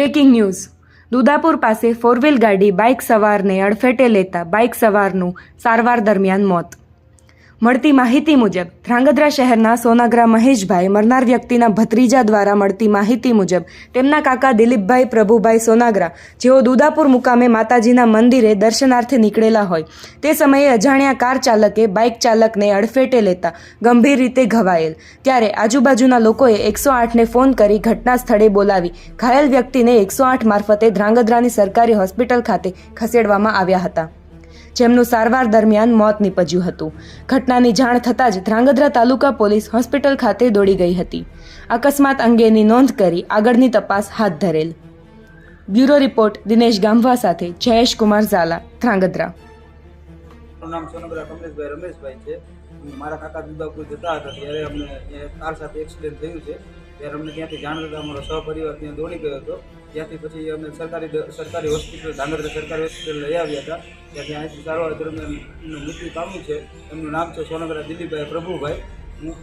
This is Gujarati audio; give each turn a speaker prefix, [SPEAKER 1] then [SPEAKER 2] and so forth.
[SPEAKER 1] બ્રેકિંગ ન્યૂઝ દુદાપુર પાસે ફોર વ્હીલ ગાડી બાઇક સવારને અડફેટે લેતા બાઇક સવારનું સારવાર દરમિયાન મોત. મળતી માહિતી મુજબ, ધ્રાંગધ્રા શહેરના સોનાગરા મહેશભાઈ મરનાર વ્યક્તિના ભત્રીજા દ્વારા મળતી માહિતી મુજબ, તેમના કાકા દિલીપભાઈ, પ્રભુભાઈ સોનાગરા, જેઓ દુદાપુર મુકામે માતાજીના મંદિરે દર્શનાર્થે નીકળેલા હોય, તે સમયે અજાણ્યા કાર ચાલકે બાઇક ચાલકને અડફેટે લેતા ગંભીર રીતે ઘવાયેલ. ત્યારે આજુબાજુના લોકોએ એકસો આઠને ફોન કરી ઘટના સ્થળે બોલાવી. ઘાયલ વ્યક્તિને એકસો આઠ મારફતે ધ્રાંગધ્રાની સરકારી હોસ્પિટલ ખાતે ખસેડવામાં આવ્યા હતા. જેમનું સારવાર દરમિયાન મોત નીપજ્યું હતું. ઘટનાની જાણ થતાં જ ધ્રાંગધ્રા તાલુકા પોલીસ હોસ્પિટલ ખાતે દોડી ગઈ હતી. અકસ્માત અંગેની નોંધ કરી આગળની તપાસ હાથ ધરેલ. બ્યુરો રિપોર્ટ, દિનેશ ગામવા સાથે જયેશ કુમાર ઝાલા, ધ્રાંગધ્રા.
[SPEAKER 2] નામ સોનબરા કમલેશભાઈ રમેશભાઈ છે. મારા કાકા દુદાપુર જતા હતા ત્યારે અમને કાર સાથે એક્સિડન્ટ થયું છે. ત્યારે અમને ત્યાંથી જાણ થતાં અમારો સહપરિવાર ત્યાં દોડી ગયો હતો. ત્યાંથી પછી અમે સરકારી સરકારી હોસ્પિટલ ધ્રાંગધ્રા સરકારી હોસ્પિટલ લઈ આવ્યા હતા. ત્યાંથી અહીંથી સારવાર દરમિયાન મૃત્યુ પામ્યું છે. એમનું નામ છે સોનગરા દિલીપભાઈ પ્રભુભાઈ. હું